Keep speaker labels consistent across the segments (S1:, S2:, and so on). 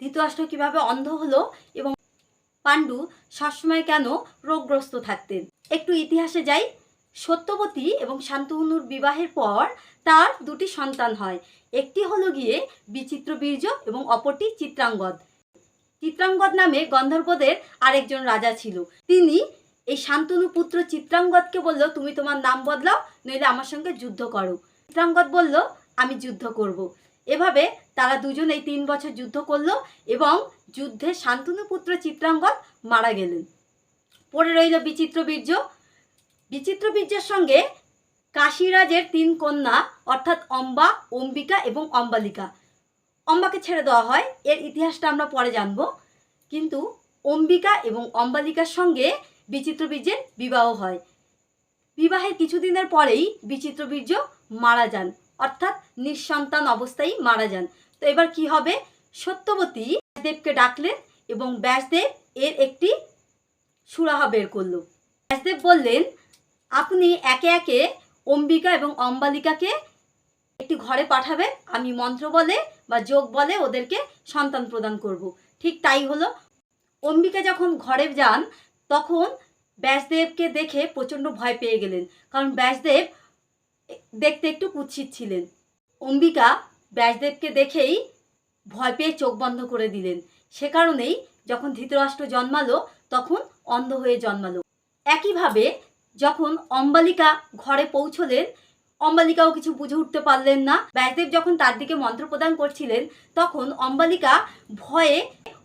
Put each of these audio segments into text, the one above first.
S1: ধৃতরাষ্ট্র কীভাবে অন্ধ হলো এবং পাণ্ডু সবসময় কেন রোগগ্রস্ত থাকতেন? একটু ইতিহাসে যাই। সত্যবতী এবং শান্তনুর বিবাহের পর তার দুটি সন্তান হয়। একটি হলো গিয়ে বিচিত্র বীর্য এবং অপরটি চিত্রাঙ্গদ। চিত্রাঙ্গদ নামে গন্ধর্বদের আরেকজন রাজা ছিল। তিনি এই শান্তনু পুত্র চিত্রাঙ্গদকে বলল, তুমি তোমার নাম বদলাও, নইলে আমার সঙ্গে যুদ্ধ করো। চিত্রাঙ্গদ বলল, আমি যুদ্ধ করব। এভাবে তারা দুজন এই তিন বছর যুদ্ধ করল এবং যুদ্ধে শান্তনু পুত্র চিত্রাঙ্গদ মারা গেলেন। পড়ে রইল বিচিত্র বীর্য। বিচিত্র বীর্যের সঙ্গে কাশীরাজের তিন কন্যা, অর্থাৎ অম্বা, অম্বিকা এবং অম্বালিকা। অম্বাকে ছেড়ে দেওয়া হয়, এর ইতিহাসটা আমরা পরে জানব। কিন্তু অম্বিকা এবং অম্বালিকার সঙ্গে বিচিত্র বীর্যের বিবাহ হয়। বিবাহের কিছুদিনের পরেই বিচিত্র বীর্য মারা যান। অর্থাৎ নিঃসন্তান অবস্থায় মারা যান। তো এবার কি হবে? সত্যবতী ব্যাসদেবকে ডাকলেন এবং ব্যাসদেব এর একটি সুরাহা বের করল। ব্যাসদেব বললেন, আপনি একে একে অম্বিকা এবং অম্বালিকাকে একটি ঘরে পাঠাবেন। আমি মন্ত্র বলে বা যোগ বলে ওদেরকে সন্তান প্রদান করব। ঠিক তাই হলো। অম্বিকা যখন ঘরে যান, তখন ব্যাসদেবকে দেখে প্রচণ্ড ভয় পেয়ে গেলেন। কারণ ব্যাসদেব দেখতে একটু কুৎসিত ছিলেন। অম্বিকা ব্যাসদেবকে দেখেই ভয় পেয়ে চোখ বন্ধ করে দিলেন। সে কারণেই যখন ধৃতরাষ্ট্র জন্মালো, তখন অন্ধ হয়ে জন্মালো। একইভাবে যখন অম্বালিকা ঘরে পৌঁছলেন, অম্বালিকাও কিছু বুঝে উঠতে পারলেন না। ব্যাসদেব যখন তার দিকে মন্ত্র প্রদান করছিলেন, তখন অম্বালিকা ভয়ে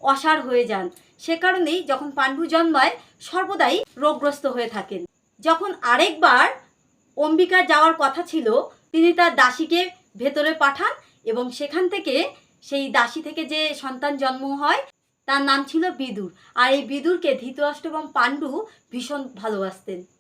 S1: অসাড় হয়ে যান। সে কারণেই যখন পাণ্ডু জন্মায়, সর্বদাই রোগগ্রস্ত হয়ে থাকেন। যখন আরেকবার অম্বিকার যাওয়ার কথা ছিল, তিনি তার দাসীকে ভেতরে পাঠান এবং সেখান থেকে সেই দাসী থেকে যে সন্তান জন্ম হয়, তার নাম ছিল বিদুর। আর এই বিদুরকে ধৃতরাষ্ট্র এবং পাণ্ডু ভীষণ ভালোবাসতেন।